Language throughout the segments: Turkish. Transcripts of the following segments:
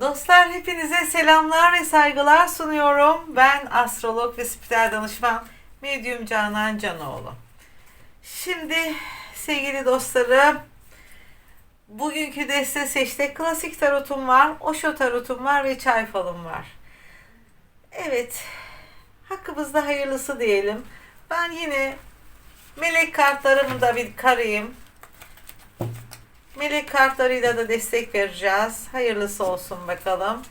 Dostlar hepinize selamlar ve saygılar sunuyorum. Ben astrolog ve spiritüel danışman Medyum Canan Canoğlu. Şimdi sevgili dostlarım bugünkü deste seçte klasik tarotum var, Osho tarotum var ve çay falım var. Evet hakkımızda hayırlısı diyelim. Ben yine melek kartlarımı da bir karayım. Melek kartlarıyla da destek vereceğiz. Hayırlısı olsun bakalım.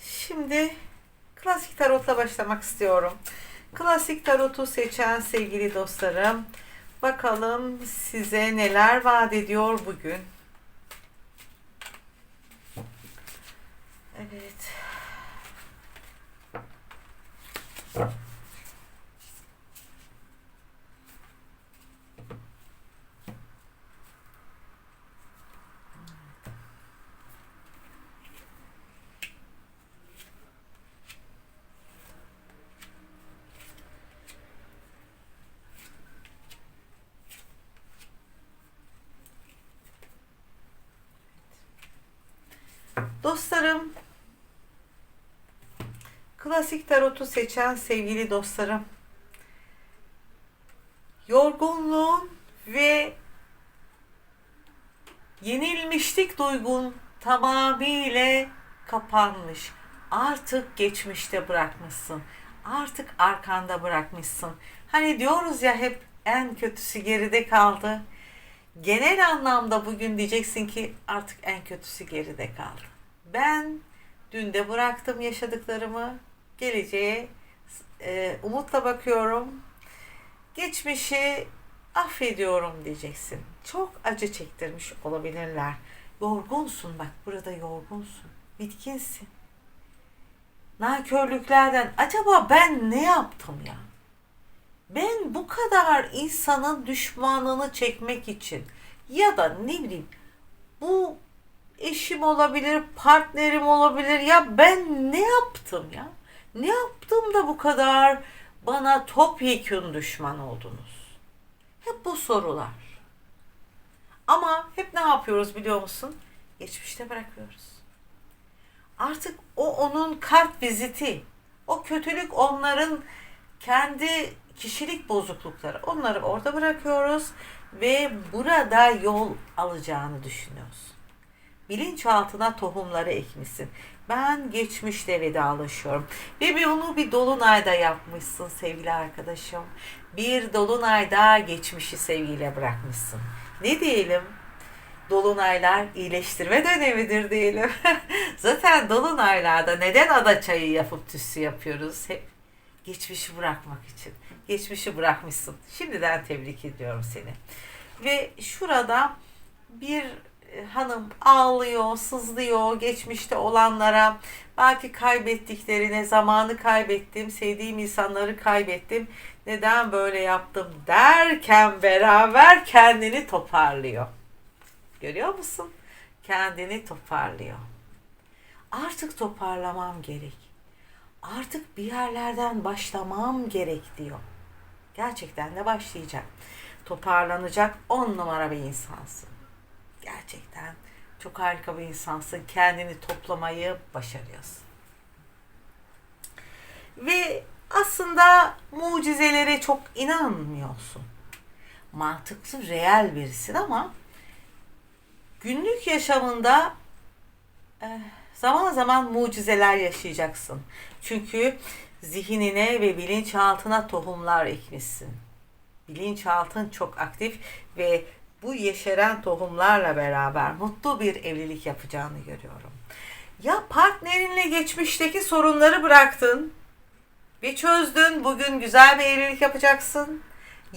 Şimdi klasik tarotla başlamak istiyorum. Klasik tarotu seçen sevgili dostlarım, bakalım size neler vaat ediyor bugün. Evet. Dostlarım, klasik tarotu seçen sevgili dostlarım, yorgunluğun ve yenilmişlik duygun tamamıyla kapanmış. Artık geçmişte bırakmışsın. Artık arkanda bırakmışsın. Hani diyoruz ya hep en kötüsü geride kaldı. Genel anlamda bugün diyeceksin ki artık en kötüsü geride kaldı. Ben dün de bıraktım yaşadıklarımı. Geleceğe e, umutla bakıyorum. Geçmişi affediyorum diyeceksin. Çok acı çektirmiş olabilirler. Yorgunsun bak burada yorgunsun. Bitkinsin. Nankörlüklerden acaba ben ne yaptım ya? Ben bu kadar insanın düşmanını çekmek için ya da ne bileyim bu eşim olabilir, partnerim olabilir. Ya ben ne yaptım ya? Ne yaptım da bu kadar bana topyekun düşman oldunuz? Hep bu sorular. Ama hep ne yapıyoruz biliyor musun? Geçmişte bırakıyoruz. Artık o onun kart viziti. O kötülük onların kendi kişilik bozuklukları. Onları orada bırakıyoruz ve burada yol alacağını düşünüyoruz bilinçaltına tohumları ekmişsin. Ben geçmişte vedalaşıyorum. Ve bir onu bir dolunayda yapmışsın sevgili arkadaşım. Bir dolunayda geçmişi sevgiyle bırakmışsın. Ne diyelim? Dolunaylar iyileştirme dönemidir diyelim. Zaten dolunaylarda neden ada çayı yapıp tüsü yapıyoruz? Hep geçmişi bırakmak için. Geçmişi bırakmışsın. Şimdiden tebrik ediyorum seni. Ve şurada bir hanım ağlıyor, sızlıyor geçmişte olanlara, belki kaybettiklerine, zamanı kaybettim, sevdiğim insanları kaybettim, neden böyle yaptım derken beraber kendini toparlıyor. Görüyor musun? Kendini toparlıyor. Artık toparlamam gerek. Artık bir yerlerden başlamam gerek diyor. Gerçekten de başlayacak. Toparlanacak on numara bir insansın gerçekten çok harika bir insansın. Kendini toplamayı başarıyorsun. Ve aslında mucizelere çok inanmıyorsun. Mantıklı, reel birisin ama günlük yaşamında eh, zaman zaman mucizeler yaşayacaksın. Çünkü zihnine ve bilinçaltına tohumlar ekmişsin. Bilinçaltın çok aktif ve bu yeşeren tohumlarla beraber mutlu bir evlilik yapacağını görüyorum. Ya partnerinle geçmişteki sorunları bıraktın ve çözdün, bugün güzel bir evlilik yapacaksın.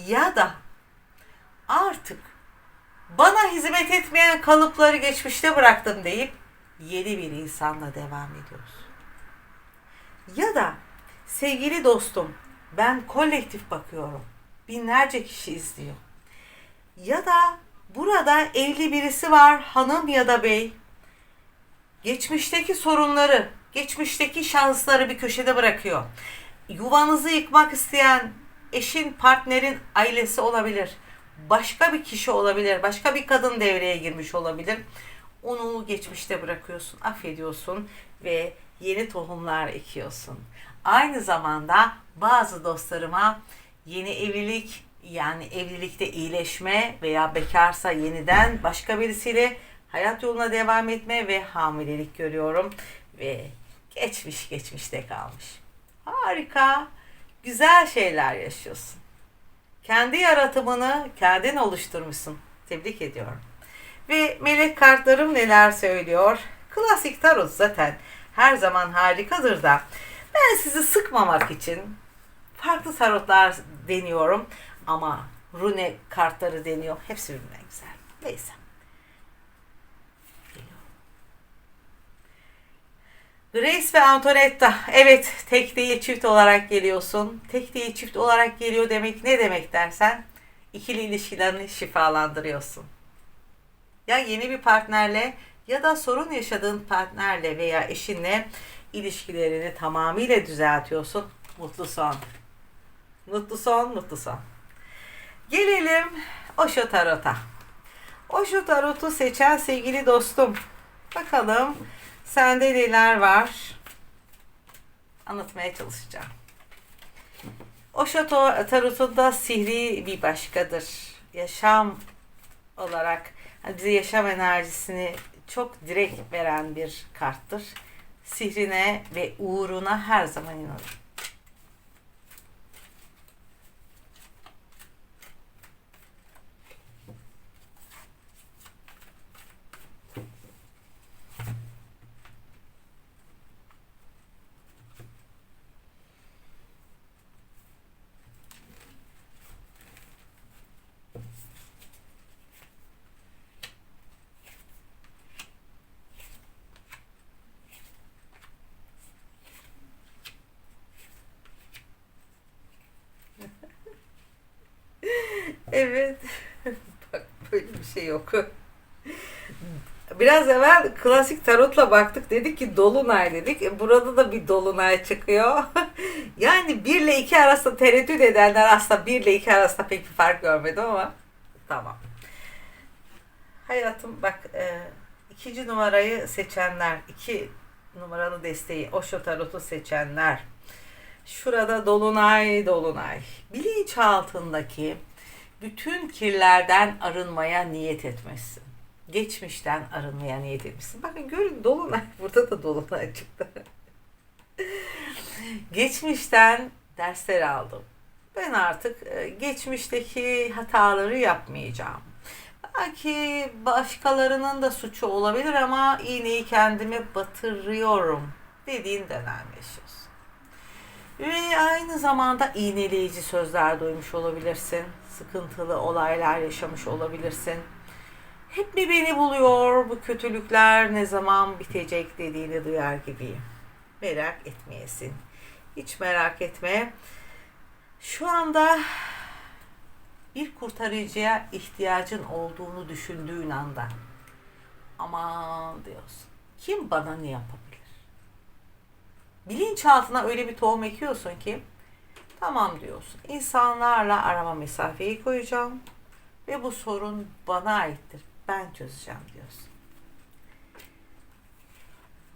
Ya da artık bana hizmet etmeyen kalıpları geçmişte bıraktım deyip yeni bir insanla devam ediyoruz. Ya da sevgili dostum ben kolektif bakıyorum. Binlerce kişi izliyor ya da burada evli birisi var hanım ya da bey. geçmişteki sorunları, geçmişteki şansları bir köşede bırakıyor. Yuvanızı yıkmak isteyen eşin, partnerin ailesi olabilir. Başka bir kişi olabilir. Başka bir kadın devreye girmiş olabilir. Onu geçmişte bırakıyorsun, affediyorsun ve yeni tohumlar ekiyorsun. Aynı zamanda bazı dostlarıma yeni evlilik yani evlilikte iyileşme veya bekarsa yeniden başka birisiyle hayat yoluna devam etme ve hamilelik görüyorum ve geçmiş geçmişte kalmış. Harika, güzel şeyler yaşıyorsun. Kendi yaratımını kendin oluşturmuşsun. Tebrik ediyorum. Ve melek kartlarım neler söylüyor? Klasik tarot zaten her zaman harikadır da ben sizi sıkmamak için farklı tarotlar deniyorum ama rune kartları deniyor. Hepsi birbirinden güzel. Neyse. Grace ve Antonetta. Evet tek değil çift olarak geliyorsun. Tek değil çift olarak geliyor demek ne demek dersen ikili ilişkilerini şifalandırıyorsun. Ya yeni bir partnerle ya da sorun yaşadığın partnerle veya eşinle ilişkilerini tamamıyla düzeltiyorsun. Mutlu son. Mutlu son, mutlu son. Gelelim Osho Tarot'a. Osho Tarot'u seçen sevgili dostum. Bakalım sende neler var? Anlatmaya çalışacağım. Osho to- Tarot'unda sihri bir başkadır. Yaşam olarak hani bize yaşam enerjisini çok direkt veren bir karttır. Sihrine ve uğruna her zaman inanırım. Evet. Bak böyle bir şey yok. Biraz evvel klasik tarotla baktık. Dedik ki dolunay dedik. E, burada da bir dolunay çıkıyor. yani 1 ile 2 arasında tereddüt edenler aslında 1 ile 2 arasında pek bir fark görmedim ama tamam. Hayatım bak e, ikinci numarayı seçenler, iki numaralı desteği Osho Tarot'u seçenler. Şurada dolunay dolunay. Bilinçaltındaki bütün kirlerden arınmaya niyet etmişsin. Geçmişten arınmaya niyet etmişsin. Bakın görün dolunay. Burada da dolunay çıktı. Geçmişten dersler aldım. Ben artık e, geçmişteki hataları yapmayacağım. Belki başkalarının da suçu olabilir ama iğneyi kendime batırıyorum dediğin dönem yaşıyorsun. Ve aynı zamanda iğneleyici sözler duymuş olabilirsin. Sıkıntılı olaylar yaşamış olabilirsin. Hep mi beni buluyor bu kötülükler ne zaman bitecek dediğini duyar gibiyim. Merak etmeyesin. Hiç merak etme. Şu anda bir kurtarıcıya ihtiyacın olduğunu düşündüğün anda aman diyorsun. Kim bana ne yapabilir? Bilinçaltına öyle bir tohum ekiyorsun ki tamam diyorsun. İnsanlarla arama mesafeyi koyacağım ve bu sorun bana aittir. Ben çözeceğim diyorsun.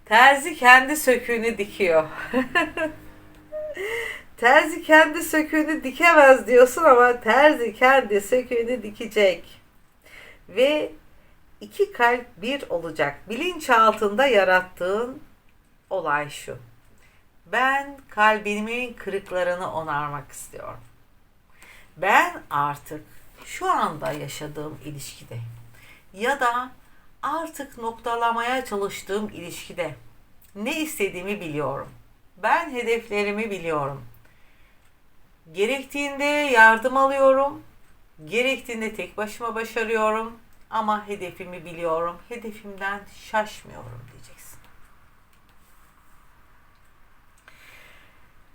Terzi kendi söküğünü dikiyor. terzi kendi söküğünü dikemez diyorsun ama terzi kendi söküğünü dikecek. Ve iki kalp bir olacak. Bilinçaltında yarattığın olay şu. Ben kalbimin kırıklarını onarmak istiyorum. Ben artık şu anda yaşadığım ilişkide ya da artık noktalamaya çalıştığım ilişkide ne istediğimi biliyorum. Ben hedeflerimi biliyorum. Gerektiğinde yardım alıyorum. Gerektiğinde tek başıma başarıyorum. Ama hedefimi biliyorum. Hedefimden şaşmıyorum diyeceksin.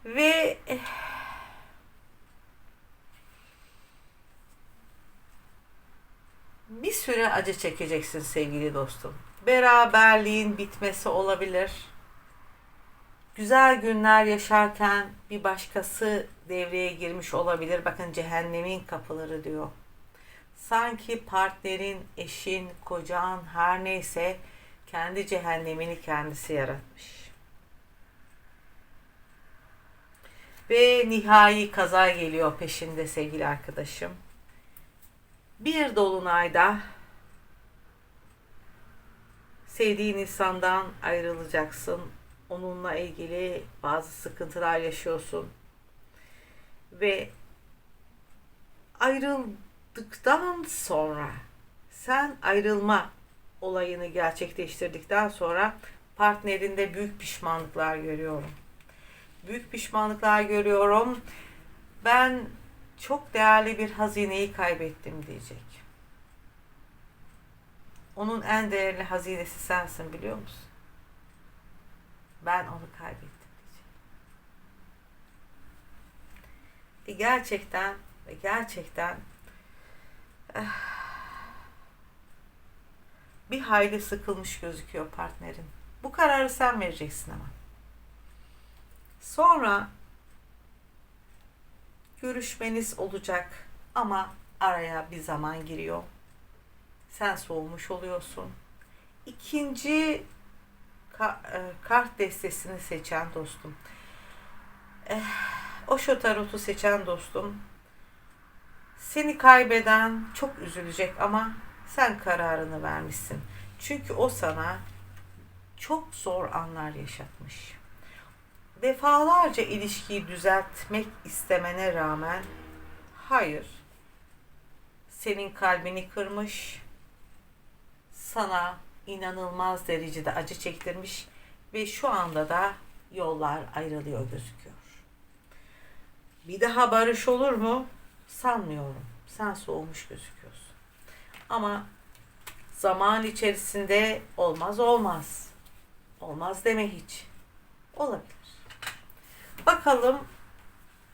Ve eh, bir süre acı çekeceksin sevgili dostum. beraberliğin bitmesi olabilir. Güzel günler yaşarken bir başkası devreye girmiş olabilir. Bakın cehennemin kapıları diyor. Sanki partnerin, eşin, kocan her neyse kendi cehennemini kendisi yaratmış. Ve nihai kaza geliyor peşinde sevgili arkadaşım. Bir dolunayda sevdiğin insandan ayrılacaksın. Onunla ilgili bazı sıkıntılar yaşıyorsun. Ve ayrıldıktan sonra sen ayrılma olayını gerçekleştirdikten sonra partnerinde büyük pişmanlıklar görüyorum. Büyük pişmanlıklar görüyorum. Ben çok değerli bir hazineyi kaybettim diyecek. Onun en değerli hazinesi sensin biliyor musun? Ben onu kaybettim diyecek. Ve gerçekten ve gerçekten eh, bir hayli sıkılmış gözüküyor partnerin. Bu kararı sen vereceksin ama. Sonra görüşmeniz olacak ama araya bir zaman giriyor. Sen soğumuş oluyorsun. İkinci e, kart destesini seçen dostum. Eh, Osho Tarot'u seçen dostum. Seni kaybeden çok üzülecek ama sen kararını vermişsin. Çünkü o sana çok zor anlar yaşatmış. Defalarca ilişkiyi düzeltmek istemene rağmen hayır. Senin kalbini kırmış. Sana inanılmaz derecede acı çektirmiş ve şu anda da yollar ayrılıyor gözüküyor. Bir daha barış olur mu? Sanmıyorum. Sen soğumuş gözüküyorsun. Ama zaman içerisinde olmaz olmaz. Olmaz deme hiç. Olabilir. Bakalım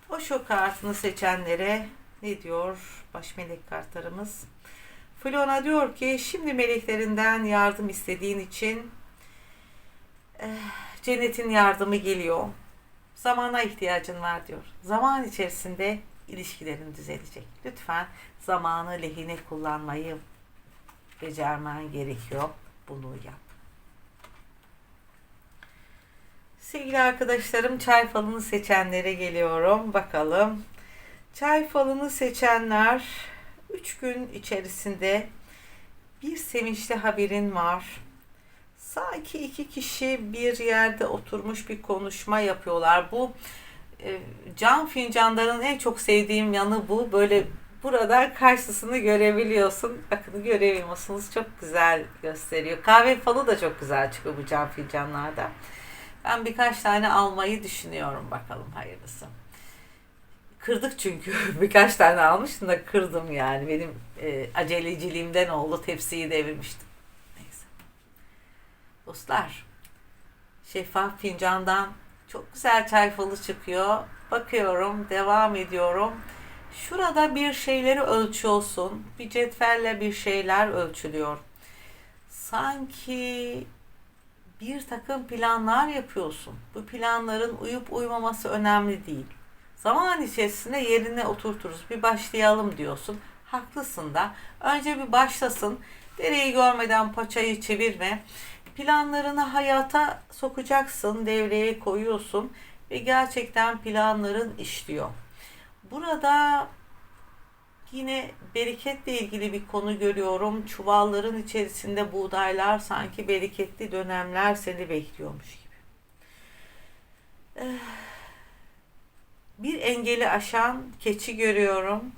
o şu kartını seçenlere ne diyor baş melek kartlarımız? Flora diyor ki şimdi meleklerinden yardım istediğin için eh, cennetin yardımı geliyor. Zamana ihtiyacın var diyor. Zaman içerisinde ilişkilerin düzelecek. Lütfen zamanı lehine kullanmayı becermen gerekiyor. Bunu yap. Sevgili arkadaşlarım çay falını seçenlere geliyorum. Bakalım. Çay falını seçenler 3 gün içerisinde bir sevinçli haberin var. Sanki iki kişi bir yerde oturmuş bir konuşma yapıyorlar. Bu e, cam fincanların en çok sevdiğim yanı bu. Böyle buradan karşısını görebiliyorsun. Bakın göremiyorsunuz. Çok güzel gösteriyor. Kahve falı da çok güzel çıkıyor bu cam fincanlarda. Ben birkaç tane almayı düşünüyorum bakalım hayırlısı. Kırdık çünkü birkaç tane almıştım da kırdım yani. Benim e, aceleciliğimden oldu tepsiyi devirmiştim. Neyse. Dostlar şeffaf fincandan çok güzel çay falı çıkıyor. Bakıyorum, devam ediyorum. Şurada bir şeyleri ölçüyorsun. Bir cetvelle bir şeyler ölçülüyor. Sanki bir takım planlar yapıyorsun. Bu planların uyup uymaması önemli değil. Zaman içerisinde yerine oturturuz. Bir başlayalım diyorsun. Haklısın da. Önce bir başlasın. Dereyi görmeden paçayı çevirme. Planlarını hayata sokacaksın, devreye koyuyorsun ve gerçekten planların işliyor. Burada yine bereketle ilgili bir konu görüyorum. Çuvalların içerisinde buğdaylar sanki bereketli dönemler seni bekliyormuş gibi. Eh, Bir engeli aşan keçi görüyorum.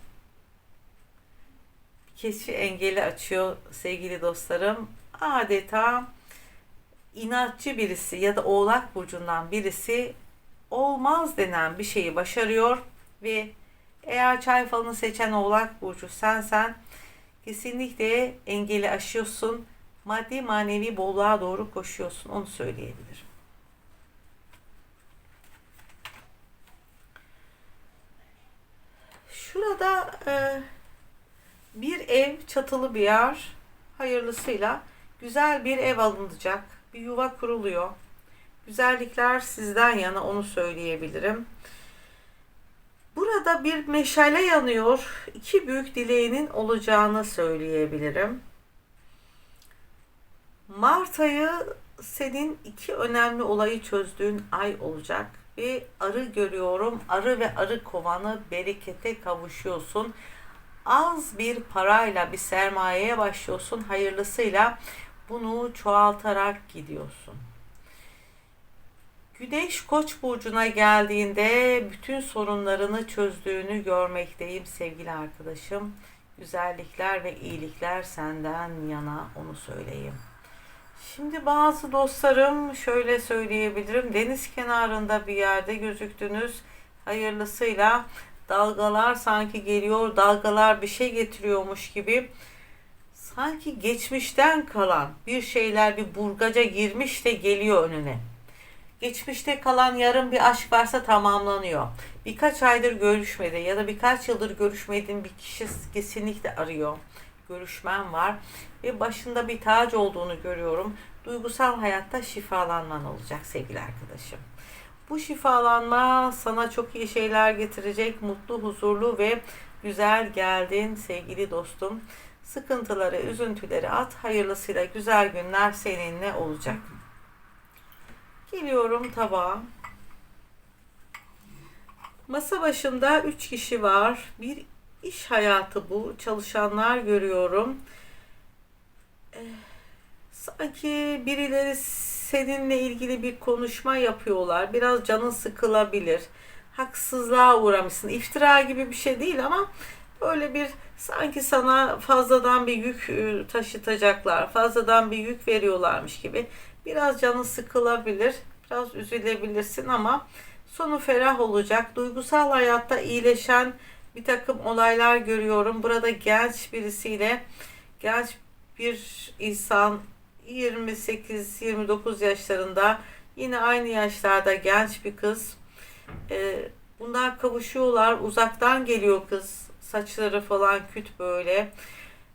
Keçi engeli açıyor sevgili dostlarım. Adeta inatçı birisi ya da oğlak burcundan birisi olmaz denen bir şeyi başarıyor ve eğer çay falını seçen oğlak burcu sensen kesinlikle engeli aşıyorsun. Maddi manevi bolluğa doğru koşuyorsun. Onu söyleyebilirim. Şurada e, bir ev, çatılı bir yer hayırlısıyla Güzel bir ev alınacak. Bir yuva kuruluyor. Güzellikler sizden yana onu söyleyebilirim. Burada bir meşale yanıyor. İki büyük dileğinin olacağını söyleyebilirim. Mart ayı senin iki önemli olayı çözdüğün ay olacak. Ve arı görüyorum. Arı ve arı kovanı berekete kavuşuyorsun. Az bir parayla bir sermayeye başlıyorsun. Hayırlısıyla bunu çoğaltarak gidiyorsun. Güneş Koç burcuna geldiğinde bütün sorunlarını çözdüğünü görmekteyim sevgili arkadaşım. Güzellikler ve iyilikler senden yana onu söyleyeyim. Şimdi bazı dostlarım şöyle söyleyebilirim. Deniz kenarında bir yerde gözüktünüz. Hayırlısıyla dalgalar sanki geliyor, dalgalar bir şey getiriyormuş gibi. Sanki geçmişten kalan bir şeyler bir burgaca girmiş de geliyor önüne. Geçmişte kalan yarım bir aşk varsa tamamlanıyor. Birkaç aydır görüşmedi ya da birkaç yıldır görüşmediğin bir kişi kesinlikle arıyor. Görüşmen var ve başında bir tac olduğunu görüyorum. Duygusal hayatta şifalanman olacak sevgili arkadaşım. Bu şifalanma sana çok iyi şeyler getirecek. Mutlu, huzurlu ve güzel geldin sevgili dostum. Sıkıntıları, üzüntüleri at. Hayırlısıyla güzel günler seninle olacak. Geliyorum tabağa. Masa başında 3 kişi var. Bir iş hayatı bu. Çalışanlar görüyorum. Eh, sanki birileri seninle ilgili bir konuşma yapıyorlar. Biraz canın sıkılabilir. Haksızlığa uğramışsın. İftira gibi bir şey değil ama böyle bir sanki sana fazladan bir yük e, taşıtacaklar. Fazladan bir yük veriyorlarmış gibi. Biraz canın sıkılabilir. Biraz üzülebilirsin ama sonu ferah olacak. Duygusal hayatta iyileşen bir takım olaylar görüyorum. Burada genç birisiyle genç bir insan 28-29 yaşlarında yine aynı yaşlarda genç bir kız. Ee, bunlar kavuşuyorlar. Uzaktan geliyor kız. Saçları falan küt böyle.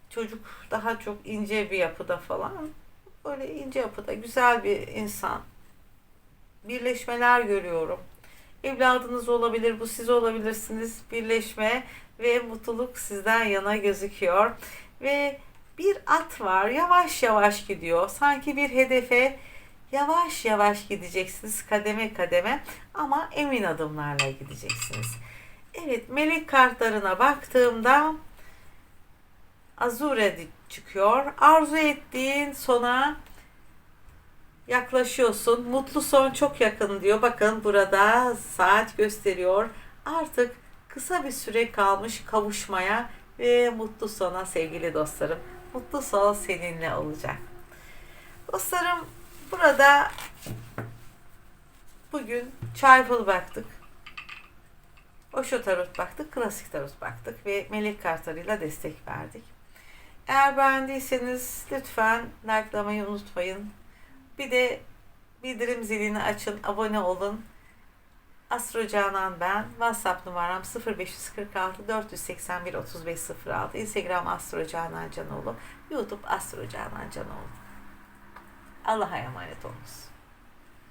Çocuk daha çok ince bir yapıda falan. Böyle ince yapıda güzel bir insan. Birleşmeler görüyorum. Evladınız olabilir, bu siz olabilirsiniz. Birleşme ve mutluluk sizden yana gözüküyor. Ve bir at var, yavaş yavaş gidiyor. Sanki bir hedefe yavaş yavaş gideceksiniz kademe kademe ama emin adımlarla gideceksiniz. Evet, melek kartlarına baktığımda Azure çıkıyor. Arzu ettiğin sona yaklaşıyorsun. Mutlu son çok yakın diyor. Bakın burada saat gösteriyor. Artık kısa bir süre kalmış kavuşmaya ve mutlu sona sevgili dostlarım. Mutlu son seninle olacak. Dostlarım burada bugün çarpıl baktık. Osho Tarot baktık, Klasik Tarot baktık ve melek kartlarıyla destek verdik. Eğer beğendiyseniz lütfen likelamayı unutmayın. Bir de bildirim zilini açın, abone olun. Astro Canan ben. WhatsApp numaram 0546 481 3506. Instagram Astro Canan Canoğlu. YouTube Astro Canan Canoğlu. Allah'a emanet olunuz.